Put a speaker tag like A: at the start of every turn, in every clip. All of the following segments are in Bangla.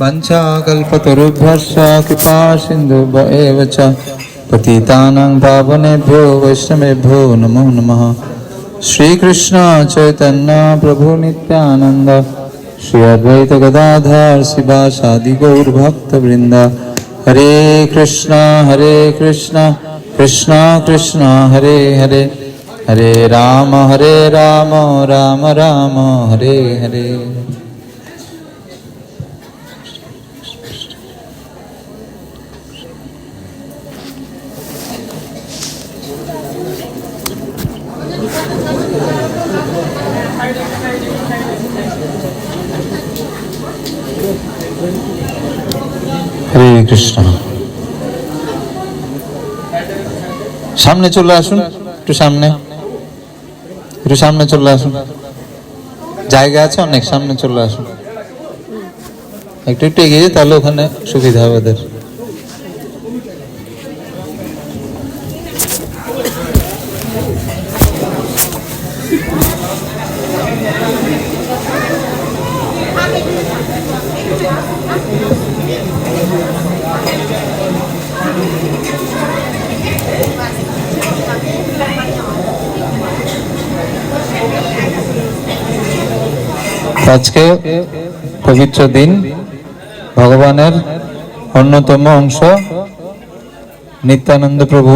A: वञ्चाकल्पतरुभ्यश्च कृपासिन्धुभ्य च पतितानां पावनेभ्यो वैष्णवेभ्यो नमो नमः श्रीकृष्ण चैतन्य प्रभु नित्यानन्द श्री अद्वैत गदाधर शिवासादि गौरभक्तवृन्द हरे कृष्ण हरे कृष्ण कृष्ण कृष्ण हरे हरे हरे राम हरे राम राम राम हरे हरे সামনে চলে আসুন একটু সামনে একটু সামনে চলে আসুন জায়গা আছে অনেক সামনে চলে আসুন একটু একটু এগিয়ে তাহলে ওখানে সুবিধা হবে ওদের আজকে পবিত্র দিন ভগবানের অন্যতম অংশ নিত্যানন্দ প্রভু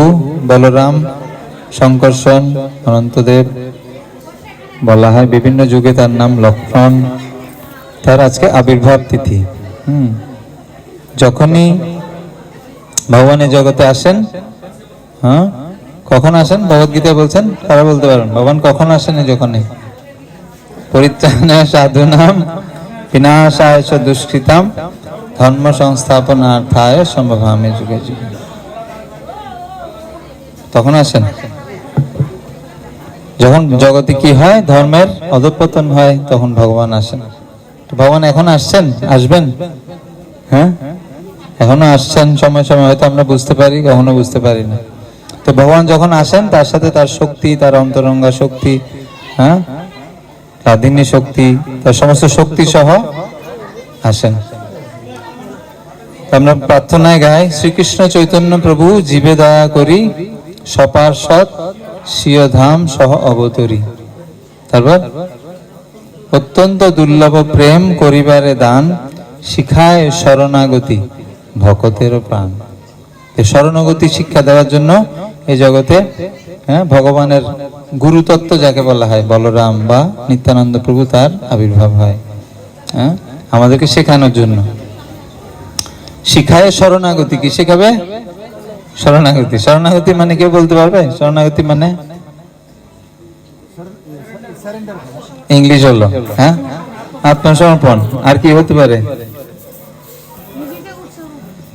A: বলরাম শঙ্কর্ষণ অনন্তদেব বলা হয় বিভিন্ন যুগে তার নাম লক্ষণ তার আজকে আবির্ভাব তিথি হুম যখনই ভগবানের জগতে আসেন হ্যাঁ কখন আসেন ভগবদ্গীতা বলছেন তারা বলতে পারেন ভগবান কখন আসেন যখনই পরিত্রাণায় সাধুনাম বিনাশায় দুষ্কৃতাম ধর্ম সংস্থাপনার্থায় সম্ভব আমি যুগে যুগে তখন আসেন যখন জগতে কি হয় ধর্মের অধপতন হয় তখন ভগবান আসেন ভগবান এখন আসছেন আসবেন হ্যাঁ এখনো আসছেন সময় সময় হয়তো আমরা বুঝতে পারি কখনো বুঝতে পারি না তো ভগবান যখন আসেন তার সাথে তার শক্তি তার অন্তরঙ্গা শক্তি হ্যাঁ লাদিনী শক্তি তার সমস্ত শক্তি সহ আসেন আমরা প্রার্থনায় গাই শ্রীকৃষ্ণ চৈতন্য প্রভু জীবে দয়া করি সপার সৎ স্বীয় ধাম সহ অবতরী তারপর অত্যন্ত দুর্লভ প্রেম করিবারে দান শিখায় শরণাগতি ভকতের প্রাণ শরণাগতি শিক্ষা দেওয়ার জন্য এই জগতে হ্যাঁ ভগবানের গুরুতত্ত্ব যাকে বলা হয় বলরাম বা নিত্যানন্দ প্রভু তার আবির্ভাব হয় হ্যাঁ আমাদেরকে শেখানোর জন্য শিখায় শরণাগতি কি শেখাবে শরণাগতি শরণাগতি মানে কে বলতে পারবে শরণাগতি মানে ইংলিশ হলো হ্যাঁ আত্মসমর্পণ আর কি হতে পারে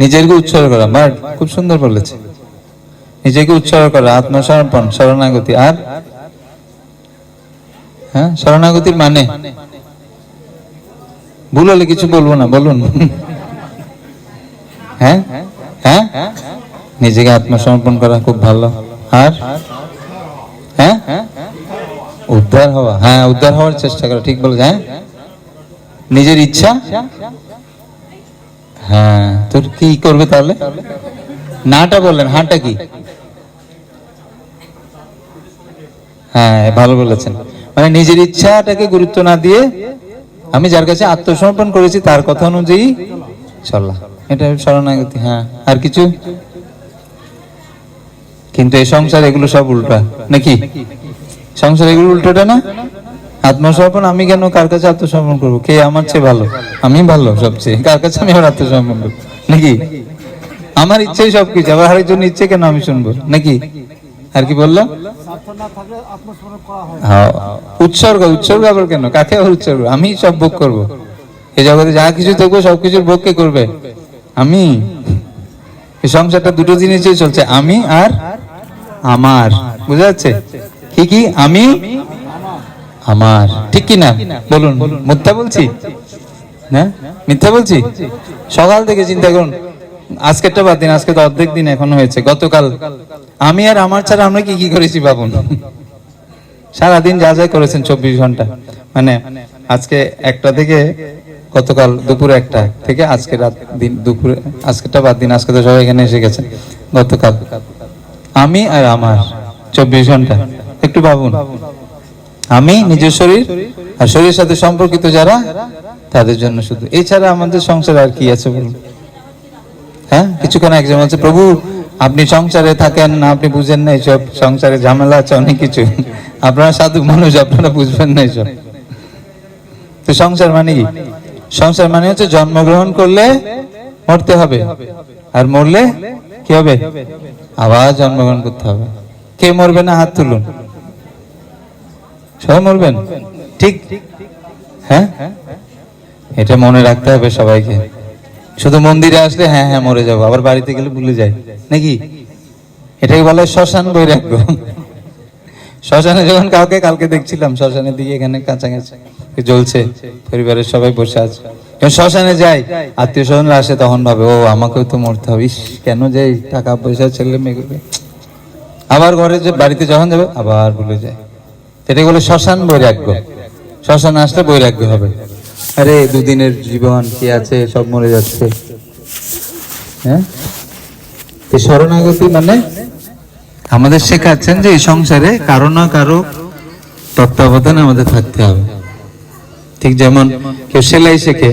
A: নিজেরকে উৎসর্গ করা বাট খুব সুন্দর বলেছে নিজেকে উৎসর্গ করা আত্মসমর্পণ শরণাগতি আর হ্যাঁ শরণাগতির মানে ভুল হলে কিছু বলবো না বলুন হ্যাঁ হ্যাঁ নিজেকে আত্মসমর্পণ করা খুব ভালো আর হ্যাঁ উদ্ধার হওয়া হ্যাঁ উদ্ধার হওয়ার চেষ্টা করা ঠিক বলে হ্যাঁ নিজের ইচ্ছা হ্যাঁ তোর কি করবে তাহলে নাটা বললেন হাঁটা কি হ্যাঁ ভালো বলেছেন মানে নিজের ইচ্ছাটাকে গুরুত্ব না দিয়ে আমি যার কাছে আত্মসমর্পণ করেছি তার কথা অনুযায়ী চল্লা এটা শরণাগতি হ্যাঁ আর কিছু কিন্তু এই সংসার এগুলো সব উল্টা নাকি সংসার এগুলো উল্টোটা না আত্মসমর্পণ আমি কেন কার কাছে আত্মসমর্পণ করবো কে আমার চেয়ে ভালো আমি ভালো সবচেয়ে কার কাছে আমি আমার আত্মসমর্পণ করবো নাকি আমার ইচ্ছেই সবকিছু আবার জন্য ইচ্ছে কেন আমি শুনবো নাকি আর কি বললো হ্যাঁ। উৎসর্গ উৎসর্গ আবার কেন কাকে আবার উৎসর্গ আমি সব ভোগ করবো এই জগতে যা কিছু দেখবো সব কিছুর ভোগ কে করবে আমি এই সংসারটা দুটো জিনিসই চলছে আমি আর আমার বুঝা যাচ্ছে কি কি আমি আমার ঠিক কি না বলুন মিথ্যা বলছি না মিথ্যা বলছি সকাল থেকে চিন্তা করুন আজকেরটা বাদ দিন আজকে তো অর্ধেক দিন এখন হয়েছে গতকাল আমি আর আমার ছাড়া আমরা কি কি করেছি বাবুন সারাদিন যা যা করেছেন চব্বিশ ঘন্টা মানে আজকে একটা থেকে গতকাল দুপুরে একটা থেকে আজকে রাত দিন দুপুরে আজকেটা বাদ দিন আজকে তো সবাই এখানে এসে গেছে গতকাল আমি আর আমার চব্বিশ ঘন্টা একটু ভাবুন আমি নিজের শরীর আর শরীর সাথে সম্পর্কিত যারা তাদের জন্য শুধু এছাড়া আমাদের সংসার আর কি আছে বলুন হ্যাঁ কিছুক্ষণ একজন আছে প্রভু আপনি সংসারে থাকেন না আপনি বুঝেন না এইসব সংসারে ঝামেলা আছে অনেক কিছু আপনারা সাধু মানুষ আপনারা বুঝবেন না এইসব তো সংসার মানে কি সংসার মানে হচ্ছে জন্মগ্রহণ করলে মরতে হবে আর মরলে কি হবে আবার জন্মগ্রহণ করতে হবে কে মরবে না হাত তুলুন সবাই মরবেন ঠিক হ্যাঁ এটা মনে রাখতে হবে সবাইকে শুধু মন্দিরে আসলে হ্যাঁ হ্যাঁ মরে যাবো আবার বাড়িতে গেলে ভুলে যায় নাকি এটাই বলে শ্মশান বৈরাগ্য শ্মশানে যখন কাউকে কালকে দেখছিলাম শ্মশানের দিকে এখানে কাঁচা জ্বলছে পরিবারের সবাই বসে আছে যখন শ্মশানে যাই আত্মীয় স্বজনরা আসে তখন ভাবে ও আমাকেও তো মরতে হবে কেন যাই টাকা পয়সা ছেলে মেয়ে আবার ঘরে যে বাড়িতে যখন যাবে আবার ভুলে যায় এটাই বলে শ্মশান বৈরাগ্য শ্মশান আসলে বৈরাগ্য হবে আরে দুদিনের জীবন কি আছে সব মরে যাচ্ছে হ্যাঁ শরণাগতি মানে আমাদের শেখাচ্ছেন যে এই সংসারে কারো না কারো তত্ত্বাবধানে আমাদের থাকতে হবে ঠিক যেমন কেউ সেলাই শেখে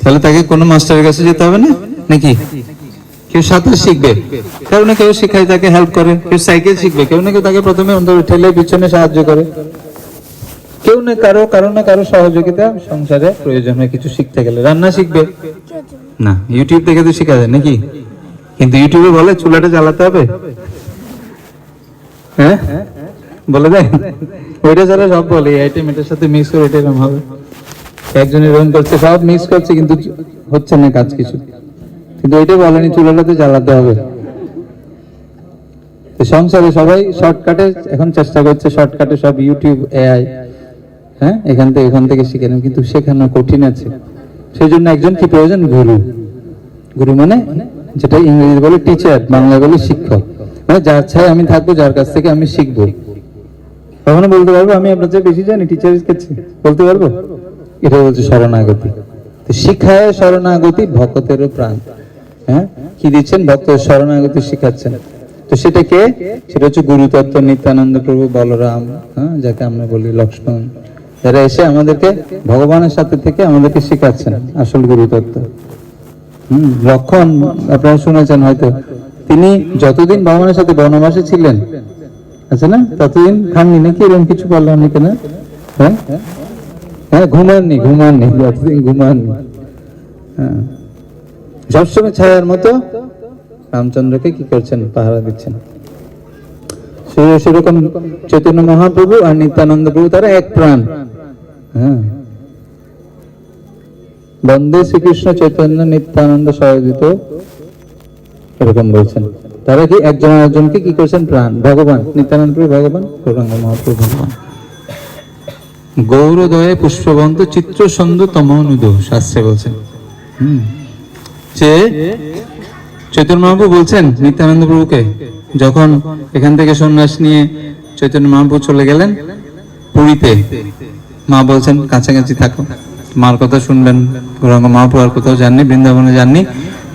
A: তাহলে তাকে কোনো মাস্টারের কাছে যেতে হবে না নাকি কেউ সাঁতার শিখবে কেউ না কেউ শিখায় তাকে হেল্প করে কেউ সাইকেল শিখবে কেউ না কেউ তাকে প্রথমে ঠেলে পিছনে সাহায্য করে কেউ না কারো কারো না কারো সহযোগিতা সংসারে প্রয়োজন হয় কিছু শিখতে গেলে রান্না শিখবে না ইউটিউব দেখে তো শেখা যায় নাকি কিন্তু ইউটিউবে বলে চুলাটা জ্বালাতে হবে হ্যাঁ বলে দেয় ওইটা যারা সব বলে আইটেম এটার সাথে মিক্স করে এটা এরকম হবে একজনে রং করছে সব মিক্স করছে কিন্তু হচ্ছে না কাজ কিছু কিন্তু ওইটা বলেনি চুলাটাতে জ্বালাতে হবে সংসারে সবাই শর্টকাটে এখন চেষ্টা করছে শর্টকাটে সব ইউটিউব এআই হ্যাঁ এখান থেকে এখান থেকে শিখে নেব কিন্তু শেখানো কঠিন আছে সেই জন্য একজন কি প্রয়োজন গুরু গুরু মানে যেটা ইংরেজি বলে টিচার বাংলা বলে শিক্ষক মানে যার ছায় আমি থাকবো যার কাছ থেকে আমি শিখব কখনো বলতে পারবো আমি আপনার চেয়ে বেশি জানি টিচার কাছে বলতে পারবো এটা বলছে শরণাগতি শিক্ষায় শরণাগতি ভক্তেরও প্রাণ হ্যাঁ কি দিচ্ছেন ভক্ত শরণাগতি শিখাচ্ছেন তো সেটাকে সেটা হচ্ছে গুরুতত্ত্ব নিত্যানন্দ প্রভু বলরাম হ্যাঁ যাকে আমরা বলি লক্ষ্মণ এরা এসে আমাদেরকে ভগবানের সাথে থেকে আমাদেরকে শিখাচ্ছেন আসল গুরু তত্ত্ব হম লক্ষণ আপনারা শুনেছেন হয়তো তিনি যতদিন ভগবানের সাথে বনবাসে ছিলেন আছে না ততদিন খাননি নাকি এরকম কিছু বললাম নাকি না হ্যাঁ হ্যাঁ ঘুমাননি ঘুমাননি যতদিন ঘুমাননি হ্যাঁ সবসময় ছায়ার মতো রামচন্দ্রকে কি করছেন পাহারা দিচ্ছেন সেরকম চৈতন্য মহাপ্রভু আর নিত্যানন্দ প্রভু তারা এক প্রাণ হ্যাঁ। বন্দে শ্রীকৃষ্ণ চৈতন্য নিত্যানন্দ সহযোগিত এরকম বলছেন তারা কি একজন একজনকে কি করছেন প্রাণ ভগবান নিত্যানন্দ ভগবান গৌরাঙ্গ মহাপ্রভু ভগবান গৌরদয়ে পুষ্পবন্ত চিত্র সন্দ তম অনুদ শাস্ত্রে বলছেন যে চৈতন্য মহাপ্রু বলছেন নিত্যানন্দ প্রভুকে যখন এখান থেকে সন্ন্যাস নিয়ে চৈতন্য মহাপ্রু চলে গেলেন পুরীতে মা বলছেন কাছাকাছি থাকো মার কথা শুনবেন গৌরাঙ্গ মহাপ্রু আর কোথাও যাননি বৃন্দাবনে যাননি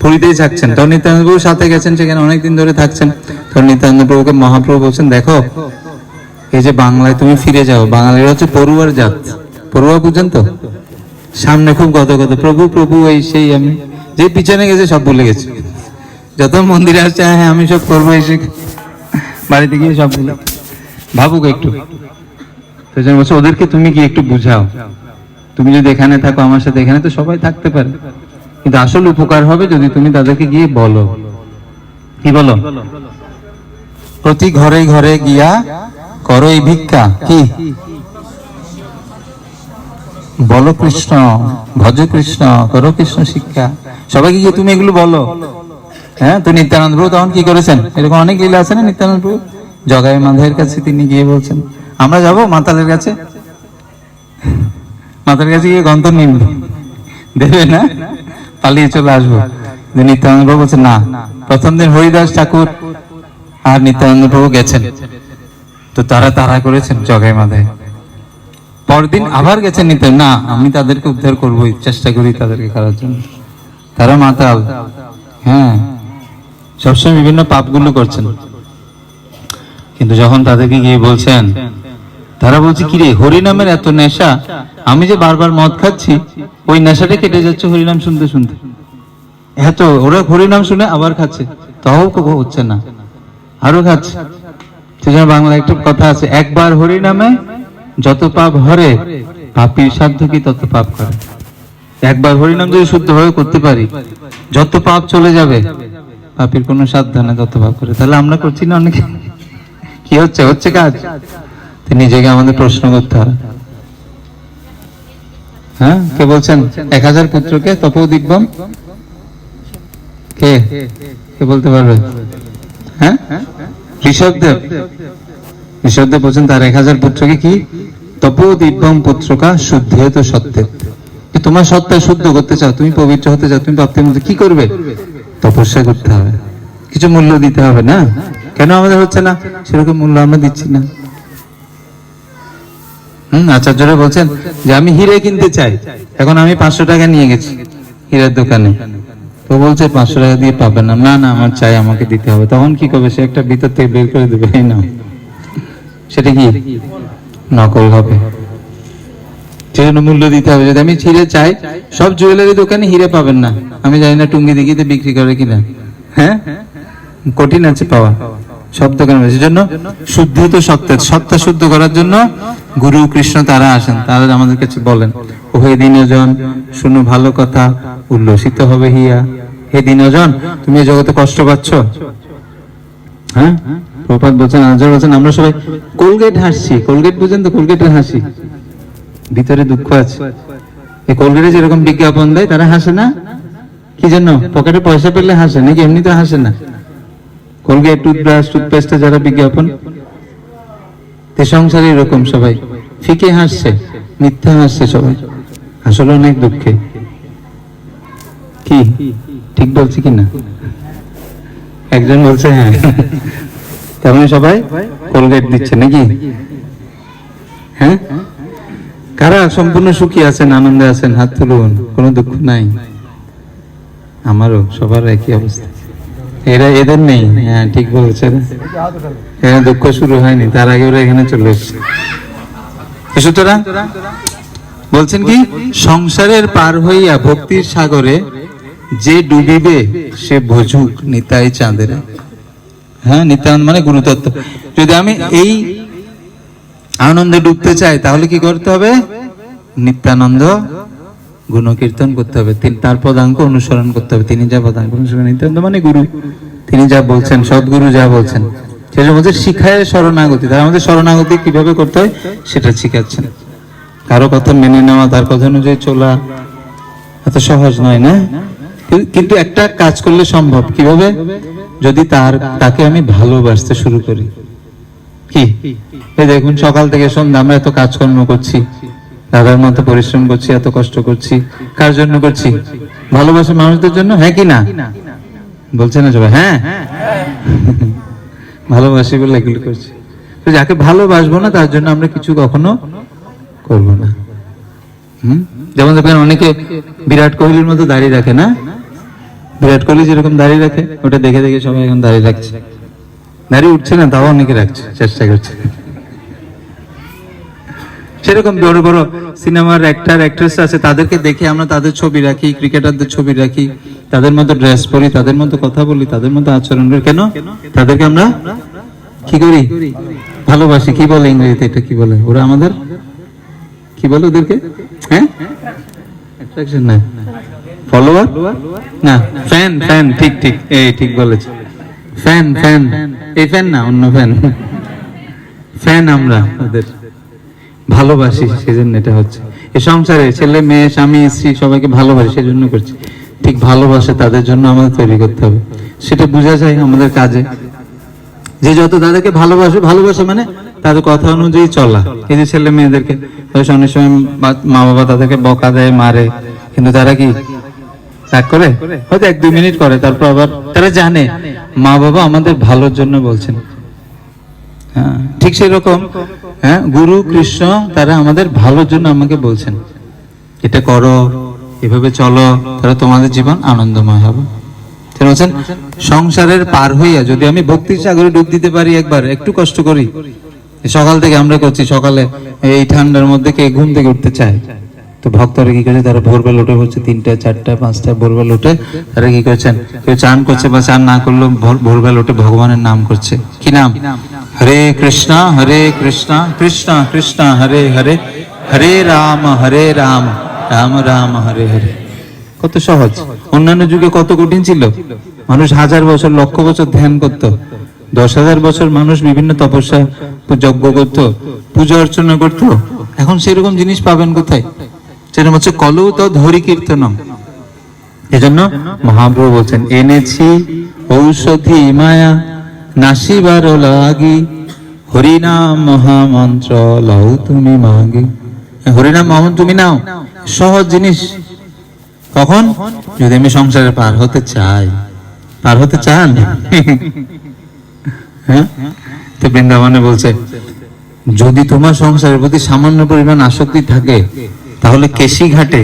A: পুরীতেই থাকছেন তখন নিত্যানন্দ সাথে গেছেন সেখানে অনেকদিন ধরে থাকছেন তখন নিত্যানন্দ প্রভুকে মহাপ্রভু বলছেন দেখো এই যে বাংলায় তুমি ফিরে যাও বাঙালিরা হচ্ছে পড়ুয়ার জাত পড়ুয়া বুঝেন তো সামনে খুব গত গত প্রভু প্রভু এই সেই আমি যে পিছনে গেছে সব ভুলে গেছে যত মন্দিরে আসছে হ্যাঁ, হ্যাঁ আমি সব করবো এসে বাড়িতে গিয়ে সব ভুলে ভাবুক একটু সেজন্য বলছে ওদেরকে তুমি কি একটু বুঝাও তুমি যদি এখানে থাকো আমার সাথে এখানে তো সবাই থাকতে পারে কিন্তু আসল উপকার হবে যদি তুমি তাদেরকে গিয়ে বলো কি বলো প্রতি ঘরে ঘরে গিয়া করো এই ভিক্ষা কি বলো কৃষ্ণ ভজ কৃষ্ণ করো কৃষ্ণ শিক্ষা সবাইকে গিয়ে তুমি এগুলো বলো হ্যাঁ তো নিত্যানন্দ প্রভু তখন কি করেছেন এরকম অনেক লীলা আছে না নিত্যানন্দ প্রভু জগায় মাধের কাছে তিনি গিয়ে বলছেন আমরা যাব মাতালের কাছে মাতালের কাছে গিয়ে গন্ত নিব দেবে না পালিয়ে চলে আসবো যে নিত্যানন্দ প্রভু বলছে না প্রথম দিন হরিদাস ঠাকুর আর নিত্যানন্দ প্রভু গেছেন তো তারা তারা করেছেন জগাই মাধে পরদিন আবার গেছেন নিতে না আমি তাদেরকে উদ্ধার করবো চেষ্টা করি তাদেরকে করার জন্য তারা মাতাল হ্যাঁ সবসময় বিভিন্ন পাপগুলো করছেন কিন্তু যখন তাদেরকে গিয়ে বলছেন তারা বলছে কি রে হরিনামের এত নেশা আমি যে বারবার মদ খাচ্ছি ওই নেশাটা কেটে যাচ্ছে হরিনাম শুনতে শুনতে এত ওরা হরিনাম শুনে আবার খাচ্ছে তাও হচ্ছে না আরো খাচ্ছে সেজন্য বাংলা একটা কথা আছে একবার হরিনামে যত পাপ হরে পাপির সাধ্য কি তত পাপ করে একবার হরিনাম যদি শুদ্ধভাবে করতে পারি যত পাপ চলে যাবে পাপির কোনো সাধ্য না তত পাপ করে তাহলে আমরা করছি না অনেকে কি হচ্ছে হচ্ছে কাজ নিজেকে আমাদের প্রশ্ন করতে হবে হ্যাঁ কে বলছেন এক হাজার পুত্রকে তপৌ দিগবম কে কে বলতে পারবে হ্যাঁ ঋষভদেব ঋষভদেব বলছেন তার এক হাজার পুত্রকে কি দিব্যম পুত্রকা তোমার সত্তা শুদ্ধ করতে চাও তুমি পবিত্র হতে চাও তুমি প্রাপ্তির মধ্যে কি করবে তপস্যা করতে হবে কিছু মূল্য দিতে হবে না কেন আমাদের হচ্ছে না সেরকম মূল্য আমরা দিচ্ছি না হম আচার্যরা বলছেন যে আমি হিরে কিনতে চাই এখন আমি পাঁচশো টাকা নিয়ে গেছি হিরের দোকানে তো বলছে পাঁচশো টাকা দিয়ে পাবে না না না আমার চাই আমাকে দিতে হবে তখন কি করবে সে একটা ভিতর থেকে বের করে দেবে না সেটা কি নকল হবে সেজন্য মূল্য দিতে হবে যদি আমি হিরে চাই সব জুয়েলারি দোকানে হিরে পাবেন না আমি জানি না টুঙ্গি দেখিতে বিক্রি করে কিনা হ্যাঁ কঠিন আছে পাওয়া শব্দ কেন হয়েছে জন্য তো সত্য সত্তা শুদ্ধ করার জন্য গুরু কৃষ্ণ তারা আসেন তারা আমাদের কাছে বলেন ও ওহে দিনজন শুনো ভালো কথা উল্লসিত হবে হিয়া হে দিনজন তুমি জগতে কষ্ট পাচ্ছ হ্যাঁ প্রপাত বলছেন আজর বলছেন আমরা সবাই কোলগেট হাসছি কোলগেট বুঝেন তো কোলগেটের হাসি ভিতরে দুঃখ আছে এই কোলগেটে যেরকম বিজ্ঞাপন দেয় তারা হাসে না কি জন্য পকেটে পয়সা পেলে হাসে নাকি এমনি তো হাসে না কোলগেট টুথব্রাশ টুথপেস্টে যারা বিজ্ঞাপন তে সংসারে এরকম সবাই ফিকে হাসছে মিথ্যা হাসছে সবাই আসলে অনেক দুঃখে কি ঠিক বলছি কি না একজন বলছে হ্যাঁ তেমন মানে সবাই কোলগেট দিচ্ছে নাকি হ্যাঁ কারা সম্পূর্ণ সুখী আছেন আনন্দে আছেন হাত তুলুন কোনো দুঃখ নাই আমারও সবার একই অবস্থা এরা এদের নেই হ্যাঁ ঠিক বলেছেন এখানে দুঃখ শুরু হয়নি তার আগে ওরা এখানে চলে এসছে সুতরাং বলছেন কি সংসারের পার হইয়া ভক্তির সাগরে যে ডুবিবে সে ভজুক নিতাই চাঁদের হ্যাঁ নিত্যানন্দ মানে গুরুতত্ত্ব যদি আমি এই আনন্দে ডুবতে চাই তাহলে কি করতে হবে নিত্যানন্দ গুণকীর্তন করতে হবে তিনি তার পদাঙ্ক অনুসরণ করতে হবে তিনি যা পদাঙ্ক অনুসরণ মানে গুরু তিনি যা বলছেন সদ্গুরু যা বলছেন সেটা আমাদের শিখায় শরণাগতি তারা আমাদের শরণাগতি কিভাবে করতে হয় সেটা শিখাচ্ছেন কারো কথা মেনে নেওয়া তার কথা অনুযায়ী চলা এত সহজ নয় না কিন্তু একটা কাজ করলে সম্ভব কিভাবে যদি তার তাকে আমি ভালোবাসতে শুরু করি কি দেখুন সকাল থেকে সন্ধ্যা আমরা এত কাজকর্ম করছি দাদার মতো পরিশ্রম করছি এত কষ্ট করছি কার জন্য করছি ভালোবাসা মানুষদের জন্য হ্যাঁ কি না বলছে না সবাই হ্যাঁ ভালোবাসি বলে এগুলো করছি যাকে ভালোবাসবো না তার জন্য আমরা কিছু কখনো করব না হুম যেমন দেখবেন অনেকে বিরাট কোহলির মতো দাঁড়িয়ে রাখে না বিরাট কোহলি যেরকম দাঁড়িয়ে রাখে ওটা দেখে দেখে সবাই এখন দাঁড়িয়ে রাখছে দাঁড়িয়ে উঠছে না তাও অনেকে রাখছে চেষ্টা করছে সেরকম বড় বড় সিনেমার অ্যাক্টার অ্যাক্ট্রেস আছে তাদেরকে দেখে আমরা তাদের ছবি রাখি ক্রিকেটারদের ছবি রাখি তাদের মতো ড্রেস পরি তাদের মতো কথা বলি তাদের মতো আচরণ করি কেন তাদেরকে আমরা কি করি ভালোবাসি কি বলে ইংরেজিতে এটা কি বলে ওরা আমাদের কি বলে ওদেরকে হ্যাঁ অ্যাট্রাকশন না ফলোয়ার না ফ্যান ফ্যান ঠিক ঠিক এই ঠিক বলেছে ফ্যান ফ্যান এই ফ্যান না অন্য ফ্যান ফ্যান আমরা ওদের ভালোবাসি সেজন্য এটা হচ্ছে এ সংসারে ছেলে মেয়ে স্বামী স্ত্রী সবাইকে ভালোবাসি সেজন্য করছি ঠিক ভালোবাসে তাদের জন্য আমাদের তৈরি করতে হবে সেটা বোঝা যায় আমাদের কাজে যে যত তাদেরকে ভালোবাসে ভালোবাসে মানে তাদের কথা অনুযায়ী চলা এই যে ছেলে মেয়েদেরকে অনেক সময় মা বাবা তাদেরকে বকা দেয় মারে কিন্তু তারা কি রাগ করে হয়তো এক দুই মিনিট করে তারপর আবার তারা জানে মা বাবা আমাদের ভালোর জন্য বলছেন হ্যাঁ ঠিক সেরকম হ্যাঁ গুরু কৃষ্ণ তারা আমাদের ভালোর জন্য আমাকে বলছেন এটা করো এভাবে চলো তাহলে তোমাদের জীবন আনন্দময় হবে বলছেন সংসারের পার হইয়া যদি আমি ভক্তি সাগরে ডুব দিতে পারি একবার একটু কষ্ট করি সকাল থেকে আমরা করছি সকালে এই ঠান্ডার মধ্যে কে ঘুম থেকে উঠতে চায় তো ভক্তরা কি করছে তারা ভোরবেলা উঠে হচ্ছে তিনটা চারটা পাঁচটা ভোরবেলা উঠে তারা কি করছেন কেউ চান করছে বা চান না করলো ভোরবেলা উঠে ভগবানের নাম করছে কি নাম হরে কৃষ্ণ হরে কৃষ্ণ কৃষ্ণ কৃষ্ণ হরে হরে হরে রাম হরে রাম রাম রাম হরে হরে কত সহজ অন্যান্য যুগে কত কঠিন ছিল মানুষ হাজার বছর লক্ষ বছর ধ্যান করত দশ হাজার বছর মানুষ বিভিন্ন তপস্যা যজ্ঞ করত পূজা অর্চনা করত এখন সেরকম জিনিস পাবেন কোথায় সেরকম হচ্ছে কলৌ তো ধরি কীর্তনম এজন্য মহাপ্রভু বলছেন এনেছি ঔষধি মায়া নাসিবার লাগি হরিনাম মহামন্ত্র লও তুমি মাগি হরিনাম মহামন্ত্র তুমি নাও সহজ জিনিস কখন যদি আমি সংসারে পার হতে চাই পার হতে চান হ্যাঁ তো বৃন্দাবনে বলছে যদি তোমার সংসারের প্রতি সামান্য পরিমাণ আসক্তি থাকে তাহলে কেশি ঘাটে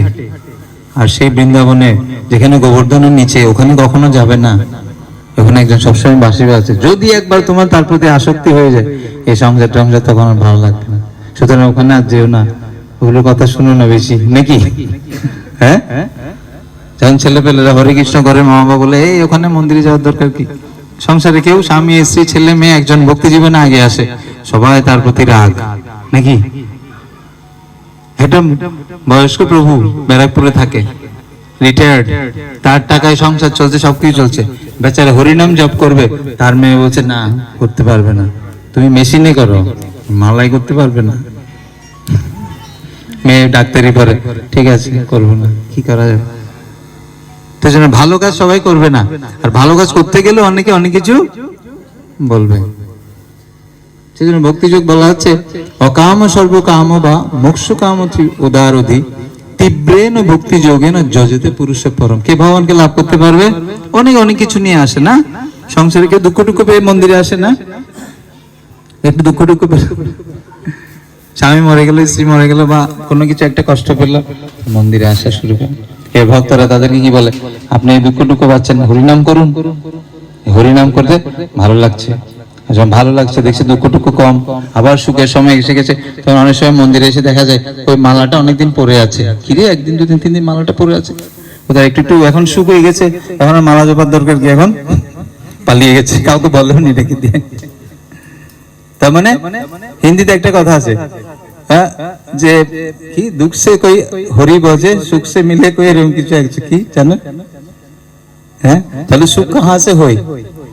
A: আর সেই বৃন্দাবনে যেখানে গোবর্ধনের নিচে ওখানে কখনো যাবে না এখন একজন সবসময় বাসি বাজছে যদি একবার তোমার তার প্রতি আসক্তি হয়ে যায় এই সংসার টংসার তখন আর ভালো লাগবে না সুতরাং ওখানে আর যেও না ওগুলো কথা শুনো না বেশি নাকি হ্যাঁ যখন ছেলেপেলেরা হরে কৃষ্ণ করে মা বাবা বলে এই ওখানে মন্দিরে যাওয়ার দরকার কি সংসারে কেউ স্বামী স্ত্রী ছেলে মেয়ে একজন ভক্তি জীবনে আগে আসে সবাই তার প্রতি রাগ নাকি এটা বয়স্ক প্রভু ব্যারাকপুরে থাকে রিটায়ার্ড তার টাকায় সংসার চলছে সবকিছু চলছে বেচারা হরিনাম জব করবে তার মেয়ে বলছে না করতে পারবে না তুমি মেশিনে করো মালাই করতে পারবে না মেয়ে ডাক্তারি পরে ঠিক আছে করবো না কি করা যাবে তো জন্য ভালো কাজ সবাই করবে না আর ভালো কাজ করতে গেলে অনেকে অনেক কিছু বলবে সেজন্য ভক্তিযোগ বলা হচ্ছে অকাম সর্বকাম বা মোক্ষ কাম উদার অধি তীব্রেন ভক্তি যোগেন যজেতে পুরুষের পরম কে ভগবানকে লাভ করতে পারবে অনেক অনেক কিছু নিয়ে আসে না সংসারে কে দুঃখ টুকু পেয়ে মন্দিরে আসে না একটু দুঃখ টুকু স্বামী মরে গেল স্ত্রী মরে গেল বা কোনো কিছু একটা কষ্ট পেল মন্দিরে আসা শুরু করে হে ভক্তরা তাদেরকে কি বলে আপনি এই দুঃখ টুকু পাচ্ছেন হরিনাম করুন হরিনাম করতে ভালো লাগছে যখন ভালো লাগছে দেখছি দুঃখটুকু কম আবার সুখের সময় এসে গেছে তখন অনেক সময় মন্দিরে এসে দেখা যায় ওই মালাটা অনেকদিন পরে আছে কিরে একদিন দুদিন তিন দিন মালাটা পরে আছে কোথায় একটু একটু এখন সুখ হয়ে গেছে এখন মালা জপার দরকার কি এখন পালিয়ে গেছে কাউকে বললেও নি রেখে দিয়ে তার মানে হিন্দিতে একটা কথা আছে হ্যাঁ, যে কি দুঃখ কই হরি বজে সুখ মিলে কই এরকম কিছু আছে কি জানো হ্যাঁ তাহলে সুখ কাহা সে হয়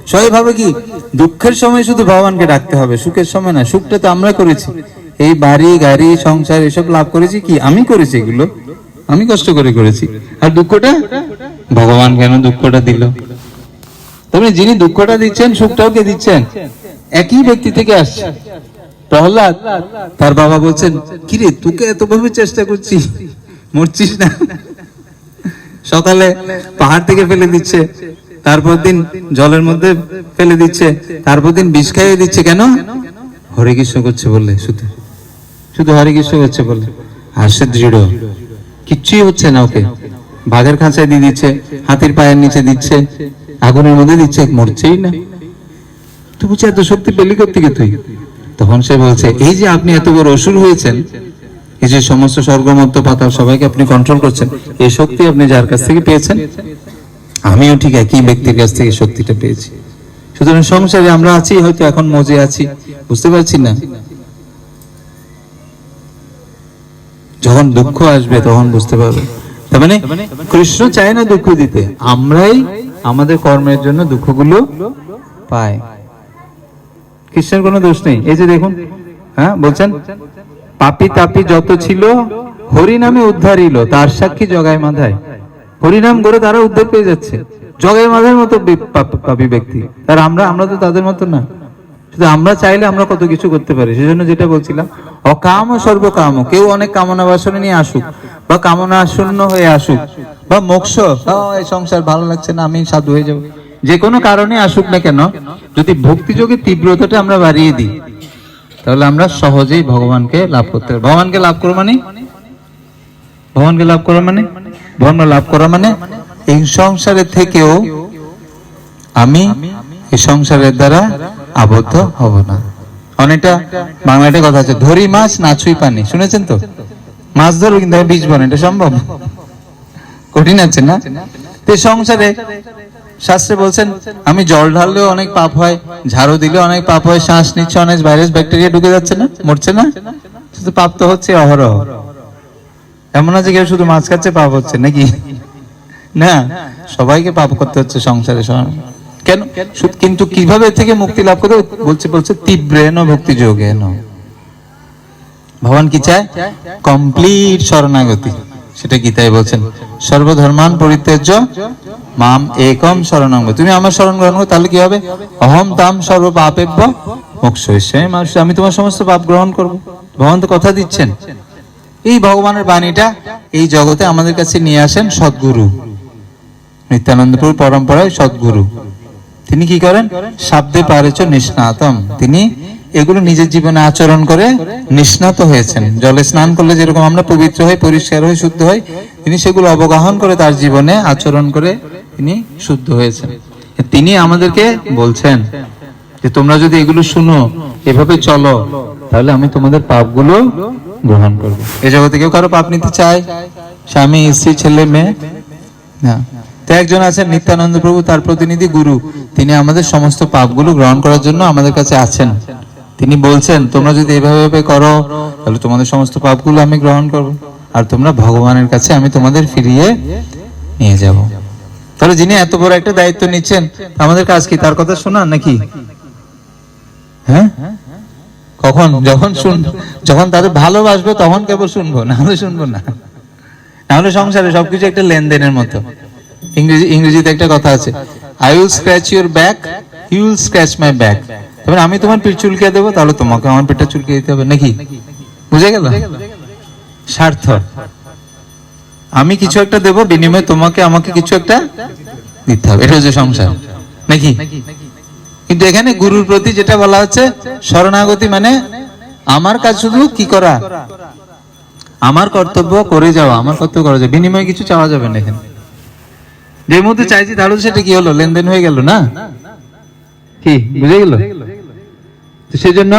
A: সবাই কি দুঃখের সময় শুধু ভগবানকে ডাকতে হবে সুখের সময় না সুখটা তো আমরা করেছি এই বাড়ি গাড়ি সংসার এসব লাভ করেছি কি আমি করেছি এগুলো আমি কষ্ট করে করেছি আর দুঃখটা ভগবান কেন দুঃখটা দিল তবে যিনি দুঃখটা দিচ্ছেন সুখটাও কে দিচ্ছেন একই ব্যক্তি থেকে আসছে প্রহ্লাদ তার বাবা বলছেন কিরে তোকে এত ভাবে চেষ্টা করছি মরছিস না সকালে পাহাড় থেকে ফেলে দিচ্ছে তারপর দিন জলের মধ্যে ফেলে দিচ্ছে তারপর দিন বিষ খাইয়ে দিচ্ছে কেন হরে কৃষ্ণ করছে বললে শুধু শুধু হরে কৃষ্ণ করছে বললে আর সে দৃঢ় কিচ্ছুই হচ্ছে না ওকে বাঘের খাঁচায় দিয়ে দিচ্ছে হাতির পায়ের নিচে দিচ্ছে আগুনের মধ্যে দিচ্ছে মরছেই না তুই বুঝে এত শক্তি পেলি থেকে তুই তখন সে বলছে এই যে আপনি এত বড় অসুর হয়েছেন এই যে সমস্ত স্বর্গমত্ত পাতা সবাইকে আপনি কন্ট্রোল করছেন এই শক্তি আপনি যার কাছ থেকে পেয়েছেন আমিও ঠিক একই ব্যক্তির কাছ থেকে শক্তিটা পেয়েছি সুতরাং সংসারে আমরা আছি হয়তো এখন মজে আছি বুঝতে পারছি না যখন দুঃখ আসবে তখন বুঝতে পারবে তার মানে কৃষ্ণ চায় না দুঃখ দিতে আমরাই আমাদের কর্মের জন্য দুঃখগুলো পাই কৃষ্ণের কোনো দোষ নেই এই যে দেখুন হ্যাঁ বলছেন পাপি তাপি যত ছিল হরি নামে উদ্ধারিল তার সাক্ষী জগায় মাথায় হরিনাম করে তারা উদ্ধার পেয়ে যাচ্ছে জগের মাঝের মতো পাপী ব্যক্তি আর আমরা আমরা তো তাদের মতো না শুধু আমরা চাইলে আমরা কত কিছু করতে পারি সেজন্য যেটা বলছিলাম অকাম সর্বকাম কেউ অনেক কামনা বাসনে নিয়ে আসুক বা কামনা আসন্ন হয়ে আসুক বা মোক্ষ এই সংসার ভালো লাগছে না আমি সাধু হয়ে যাব যে কোনো কারণে আসুক না কেন যদি ভক্তিযোগের তীব্রতাটা আমরা বাড়িয়ে দিই তাহলে আমরা সহজেই ভগবানকে লাভ করতে পারি ভগবানকে লাভ করো মানে ভগবানকে লাভ করো মানে ধর্ম লাভ করা মানে এই সংসারে থেকেও আমি এই সংসারের দ্বারা আবদ্ধ হব না অনেকটা বাংলাটা কথা আছে ধরি মাছ না নাচুই পানি শুনেছেন তো মাছ ধরো কিন্তু আমি বীজ বনে এটা সম্ভব কঠিন আছে না তো সংসারে শাস্ত্রে বলছেন আমি জল ঢাললেও অনেক পাপ হয় ঝাড়ু দিলে অনেক পাপ হয় শ্বাস নিচ্ছে অনেক ভাইরাস ব্যাকটেরিয়া ঢুকে যাচ্ছে না মরছে না শুধু পাপ তো হচ্ছে অহরহ এমন আছে কেউ শুধু মাছ খাচ্ছে পাপ হচ্ছে নাকি না সবাইকে পাপ করতে হচ্ছে সংসারে কেন কিন্তু কিভাবে থেকে মুক্তি লাভ করতে বলছে বলছে তীব্রেন ভক্তি যোগ এন ভগবান কি চায় কমপ্লিট শরণাগতি সেটা গীতায় বলছেন সর্বধর্মান পরিত্যাজ্য মাম একম শরণাঙ্গ তুমি আমার শরণ গ্রহণ করো তাহলে কি হবে অহম তাম সর্ব পাপেব্য মোক্ষ আমি তোমার সমস্ত পাপ গ্রহণ করবো ভগবান তো কথা দিচ্ছেন এই ভগবানের বাণীটা এই জগতে আমাদের কাছে নিয়ে আসেন সদ্গুরু নিত্যানন্দপুর পরম্পরায় সদ্গুরু তিনি কি করেন শাব্দে পারেছ নিষ্ণাতম তিনি এগুলো নিজের জীবনে আচরণ করে নিষ্ণাত হয়েছেন জলে স্নান করলে যেরকম আমরা পবিত্র হই পরিষ্কার হই শুদ্ধ হই তিনি সেগুলো অবগাহন করে তার জীবনে আচরণ করে তিনি শুদ্ধ হয়েছেন তিনি আমাদেরকে বলছেন যে তোমরা যদি এগুলো শুনো এভাবে চলো তাহলে আমি তোমাদের পাপগুলো গ্রহণ করব এই জগতে কেউ কারো পাপ নিতে চায় স্বামী স্ত্রী ছেলে মেয়ে না তো একজন আছেন নিত্যানন্দ প্রভু তার প্রতিনিধি গুরু তিনি আমাদের সমস্ত পাপগুলো গ্রহণ করার জন্য আমাদের কাছে আছেন তিনি বলছেন তোমরা যদি এভাবে করো তাহলে তোমাদের সমস্ত পাপগুলো আমি গ্রহণ করব আর তোমরা ভগবানের কাছে আমি তোমাদের ফিরিয়ে নিয়ে যাব তাহলে যিনি এত বড় একটা দায়িত্ব নিচ্ছেন আমাদের কাজ কি তার কথা শোনান নাকি হ্যাঁ তখন যখন শুন যখন তাদের ভালোবাসবো তখন কেবল শুনবো না হলে শুনবো না নাহলে সংসারে সবকিছু একটা লেনদেনের মতো ইংরেজি ইংরেজিতে একটা কথা আছে I will scratch your back you will scratch my back তবে আমি তোমার পিঠ চুলকে দেবো তাহলে তোমাকে আমার পিঠটা চুলকে দিতে হবে নাকি বুঝে গেল স্বার্থ আমি কিছু একটা দেবো বিনিময়ে তোমাকে আমাকে কিছু একটা দিতে হবে এটা হচ্ছে সংসার নাকি কিন্তু এখানে গুরুর প্রতি যেটা বলা হচ্ছে শরণাগতি মানে আমার কাজ শুধু কি করা আমার কর্তব্য করে যাওয়া আমার কর্তব্য করা যায় বিনিময় কিছু চাওয়া যাবে না এখানে যে মধ্যে চাইছি তাহলে সেটা কি হলো লেনদেন হয়ে গেল না কি বুঝে গেল সেজন্য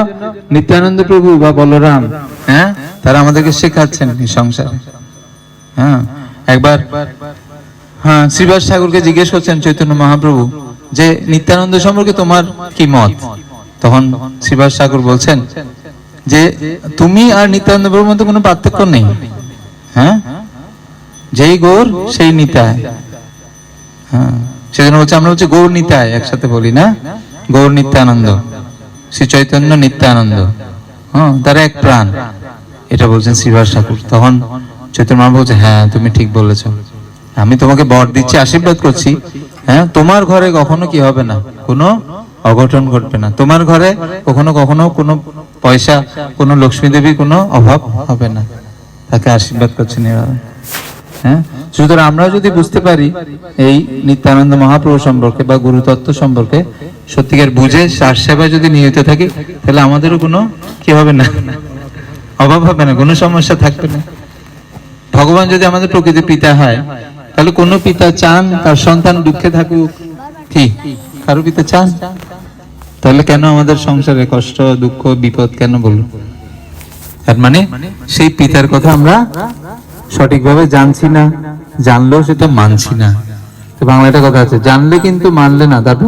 A: নিত্যানন্দ প্রভু বা বলরাম হ্যাঁ তারা আমাদেরকে শেখাচ্ছেন সংসারে হ্যাঁ একবার হ্যাঁ শ্রীবাস ঠাকুরকে জিজ্ঞেস করছেন চৈতন্য মহাপ্রভু যে নিত্যানন্দ সম্পর্কে তোমার কি মত তখন শিবাস ঠাকুর বলছেন যে তুমি আর নিত্যানন্দ প্রভুর মধ্যে কোনো পার্থক্য নেই হ্যাঁ যেই গৌর সেই নিতায় হ্যাঁ সেজন্য বলছে আমরা হচ্ছে গৌর নিতায় একসাথে বলি না গৌর নিত্যানন্দ শ্রী চৈতন্য নিত্যানন্দ হ্যাঁ তারা এক প্রাণ এটা বলছেন শ্রীবাস ঠাকুর তখন চৈতন্য বলছে হ্যাঁ তুমি ঠিক বলেছ আমি তোমাকে বর দিচ্ছি আশীর্বাদ করছি হ্যাঁ তোমার ঘরে কখনো কি হবে না কোনো অঘটন ঘটবে না তোমার ঘরে কখনো কখনো কোনো পয়সা কোনো লক্ষ্মী দেবী কোনো অভাব হবে না তাকে আশীর্বাদ করছেন এভাবে হ্যাঁ সুতরাং আমরা যদি বুঝতে পারি এই নিত্যানন্দ মহাপ্রভু সম্পর্কে বা গুরুতত্ত্ব সম্পর্কে সত্যিকার বুঝে সার সেবায় যদি নিয়োজিত থাকি তাহলে আমাদেরও কোনো কি হবে না অভাব হবে না কোনো সমস্যা থাকবে না ভগবান যদি আমাদের প্রকৃতি পিতা হয় তাহলে কোনো পিতা চান তার সন্তান দুঃখে থাকুক কি কারো পিতা চান তাহলে কেন আমাদের সংসারে কষ্ট দুঃখ বিপদ কেন বলুন তার মানে সেই পিতার কথা আমরা সঠিকভাবে জানছি না জানলেও সেটা মানছি না তো বাংলা কথা আছে জানলে কিন্তু মানলে না দাদু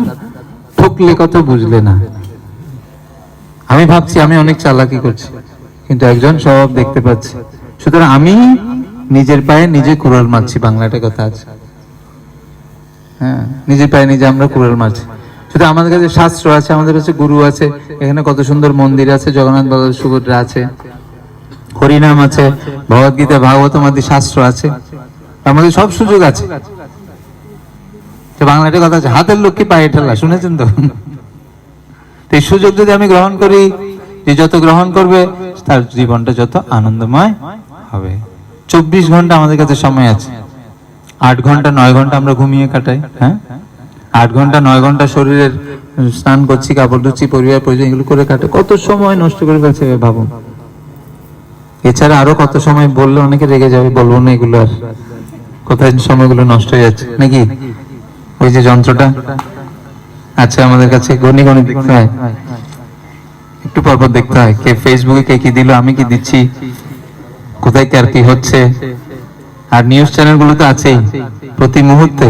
A: ঠকলে কত বুঝলে না আমি ভাবছি আমি অনেক চালাকি করছি কিন্তু একজন সব দেখতে পাচ্ছি সুতরাং আমি নিজের পায়ে নিজে কুড়াল মারছি বাংলাটা কথা আছে হ্যাঁ নিজের পায়ে নিজে আমরা কুড়াল মারছি শুধু আমাদের কাছে শাস্ত্র আছে আমাদের কাছে গুরু আছে এখানে কত সুন্দর মন্দির আছে জগন্নাথ বাবা সুভদ্রা আছে হরিনাম আছে ভগবদ্গীতা ভাগবত আমাদের শাস্ত্র আছে আমাদের সব সুযোগ আছে বাংলাটা কথা আছে হাতের লক্ষ্মী পায়ে ঠেলা শুনেছেন তো এই সুযোগ যদি আমি গ্রহণ করি যে যত গ্রহণ করবে তার জীবনটা যত আনন্দময় হবে চব্বিশ ঘন্টা আমাদের কাছে সময় আছে আট ঘন্টা নয় ঘন্টা আমরা ঘুমিয়ে কাটাই হ্যাঁ আট ঘন্টা নয় ঘন্টা শরীরের স্নান করছি কাপড় ধুচ্ছি পরিবার পরিজন এগুলো করে কাটে কত সময় নষ্ট করে ফেলছে ভাবুন এছাড়া আরো কত সময় বললে অনেকে রেগে যাবে বলবো না এগুলো আর কোথায় সময়গুলো নষ্ট হয়ে যাচ্ছে নাকি ওই যে যন্ত্রটা আচ্ছা আমাদের কাছে গণি গণি দেখতে হয় একটু পরপর দেখতে হয় কে ফেসবুকে কে কি দিল আমি কি দিচ্ছি কোথায় কার কি হচ্ছে আর নিউজ চ্যানেলগুলো তো আছেই প্রতি মুহূর্তে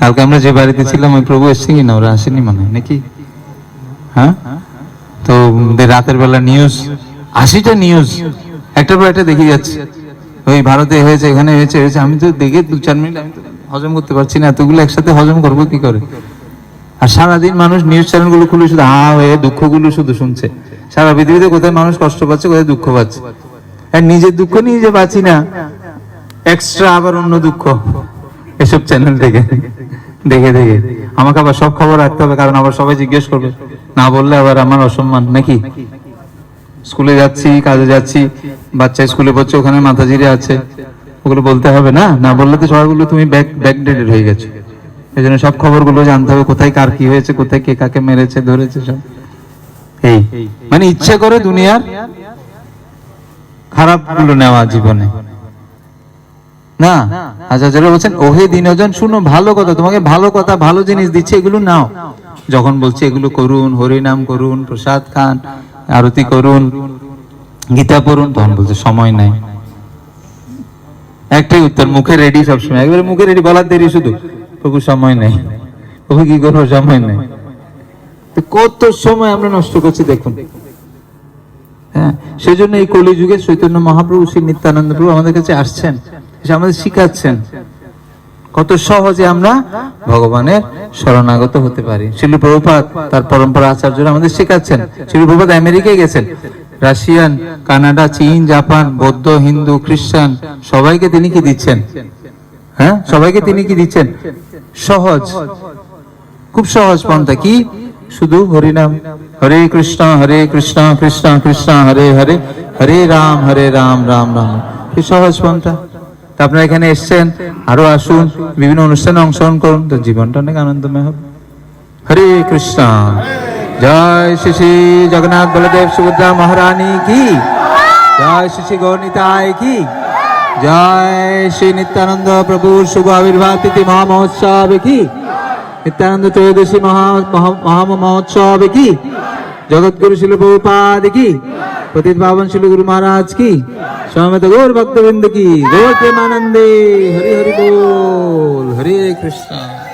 A: কালকে আমরা যে বাড়িতে ছিলাম ওই প্রভু এসছে কিনা ওরা আসেনি মানে নাকি হ্যাঁ তো রাতের বেলা নিউজ আশিটা নিউজ একটা পর একটা দেখে যাচ্ছে ওই ভারতে হয়েছে এখানে হয়েছে হয়েছে আমি তো দেখে দু চার মিনিট আমি তো হজম করতে পারছি না এতগুলো একসাথে হজম করবো কি করে আর সারাদিন মানুষ নিউজ চ্যানেলগুলো খুলে শুধু হা হয়ে দুঃখগুলো শুধু শুনছে সারা পৃথিবীতে কোথায় মানুষ কষ্ট পাচ্ছে কোথায় দুঃখ পাচ্ছে আর হ্যাঁ, নিজের দুঃখ নিজে বাঁচি না এক্সট্রা আবার অন্য দুঃখ এসব চ্যানেল থেকে দেখে দেখে আমাকে আবার সব খবর রাখতে হবে কারণ আবার সবাই জিজ্ঞেস করবে না বললে আবার আমার অসম্মান নাকি স্কুলে যাচ্ছি কাজে যাচ্ছি বাচ্চা স্কুলে পড়ছে ওখানে মাথা জিরে আছে ওগুলো বলতে হবে না না বললে তো সবাইগুলো তুমি ব্যাক ব্যাকডেটেড হয়ে গেছো এই জন্য সব খবরগুলো জানতে হবে কোথায় কার কি হয়েছে কোথায় কে কাকে মেরেছে ধরেছে সব এই মানে ইচ্ছে করে দুনিয়ার গুলো নেওয়া জীবনে না আচ্ছা, আচ্ছা, আচ্ছা বলছেন ওহে দিনজন শুনো ভালো কথা তোমাকে ভালো কথা ভালো জিনিস দিচ্ছে এগুলো নাও যখন বলছে এগুলো করুন হরিনাম করুন প্রসাদ খান আরতি করুন গীতা পড়ুন তখন বলছে সময় নাই একটাই উত্তর মুখে রেডি সবসময় একবারে মুখে রেডি বলার দেরি শুধু প্রভু সময় নেই প্রভু কি করবো সময় নেই কত সময় আমরা নষ্ট করছি দেখুন হ্যাঁ সেই জন্য এই কলিযুগে চৈতন্য মহাপ্রভু শ্রী নিত্যানন্দ প্রভু আমাদের কাছে আসছেন আমাদের শিখাচ্ছেন কত সহজে আমরা ভগবানের শরণাগত হতে পারি শিল প্রভুপাত তার পরম্পরা আচার্য আমাদের শেখাচ্ছেন শিল প্রভুপাত আমেরিকায় গেছেন রাশিয়ান কানাডা চীন জাপান বৌদ্ধ হিন্দু খ্রিস্টান সবাইকে তিনি কি দিচ্ছেন হ্যাঁ সবাইকে তিনি কি দিচ্ছেন সহজ খুব সহজ পন্থা কি শুধু হরিনাম হরে কৃষ্ণ হরে কৃষ্ণ কৃষ্ণ কৃষ্ণ হরে হরে হরে রাম হরে রাম রাম রাম কি সহজ পন্থা তা আপনারা এখানে এসছেন আরো আসুন বিভিন্ন অনুষ্ঠানে অংশগ্রহণ করুন তো জীবনটা অনেক আনন্দময় হবে হরে কৃষ্ণ জয় শ্রী শ্রী জগন্নাথ বলদেব সুভদ্রা মহারানী কি জয় শ্রী শ্রী গৌরনীতায় কি জয় শ্রী নিত্যানন্দ প্রভুর শুভ আবির্ভাব তিথি মহামহোৎসব কি নিত্যানন্দ ত্রয়োদশী মহা মহোৎসব কি জগৎগুরু শিল বহুপাদ কি পতিত পাবন শিল গুরু মহারাজ কি সমেত গৌর ভক্তবৃন্দ কি গৌর প্রেমানন্দে হরি হরি বল হরে কৃষ্ণ